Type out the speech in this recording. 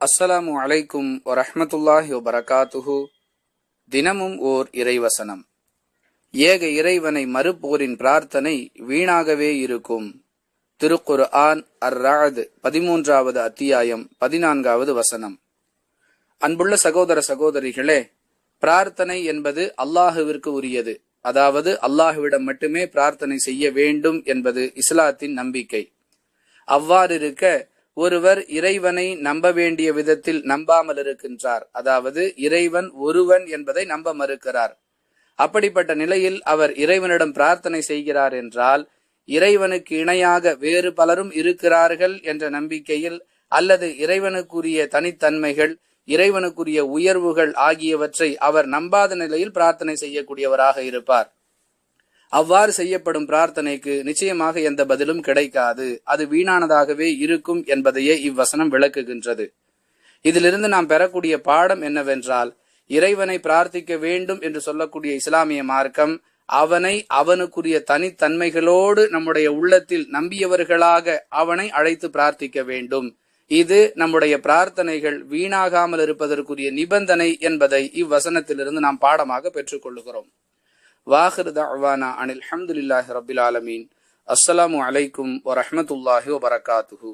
அஸ்ஸலாமு அலைக்கும் வரஹமத்துல்லாஹி வபரகாத்துஹு. தினமும் ஓர் இறைவசனம். ஏக இறைவனை மறுப்போரின் பிரார்த்தனை வீணாகவே இருக்கும். திருக்குர் ஆன் அர் ராது பதிமூன்றாவது அத்தியாயம் பதினான்காவது வசனம். அன்புள்ள சகோதர சகோதரிகளே பிரார்த்தனை என்பது அல்லாஹுவிற்கு உரியது. அதாவது அல்லாஹுவிடம் மட்டுமே பிரார்த்தனை செய்ய வேண்டும் என்பது இஸ்லாத்தின் நம்பிக்கை. அவ்வாறு இருக்க ஒருவர் இறைவனை நம்ப வேண்டிய விதத்தில் நம்பாமல் இருக்கின்றார் அதாவது இறைவன் ஒருவன் என்பதை நம்ப மறுக்கிறார். அப்படிப்பட்ட நிலையில் அவர் இறைவனிடம் பிரார்த்தனை செய்கிறார் என்றால் இறைவனுக்கு இணையாக வேறு பலரும் இருக்கிறார்கள் என்ற நம்பிக்கையில் அல்லது இறைவனுக்குரிய தனித்தன்மைகள் இறைவனுக்குரிய உயர்வுகள் ஆகியவற்றை அவர் நம்பாத நிலையில் பிரார்த்தனை செய்யக்கூடியவராக இருப்பார். அவ்வாறு செய்யப்படும் பிரார்த்தனைக்கு நிச்சயமாக எந்த பதிலும் கிடைக்காது. அது வீணானதாகவே இருக்கும் என்பதையே இவ்வசனம் விளக்குகின்றது. இதிலிருந்து நாம் பெறக்கூடிய பாடம் என்னவென்றால் இறைவனை பிரார்த்திக்க வேண்டும் என்று சொல்லக்கூடிய இஸ்லாமிய மார்க்கம் அவனை அவனுக்குரிய தனித்தன்மைகளோடு நம்முடைய உள்ளத்தில் நம்பியவர்களாக அவனை அழைத்து பிரார்த்திக்க வேண்டும். இது நம்முடைய பிரார்த்தனைகள் வீணாகாமல் இருப்பதற்குரிய நிபந்தனை என்பதை இவ்வசனத்திலிருந்து நாம் பாடமாக பெற்றுக்கொள்கிறோம் வாஹிர் தஅவானா அனில் ஹம்துலில்லாஹி ரபில் ஆலமீன் அஸ்ஸலாமு அலைக்கும் வரஹ்மத்துல்லாஹி வபரகாத்துஹு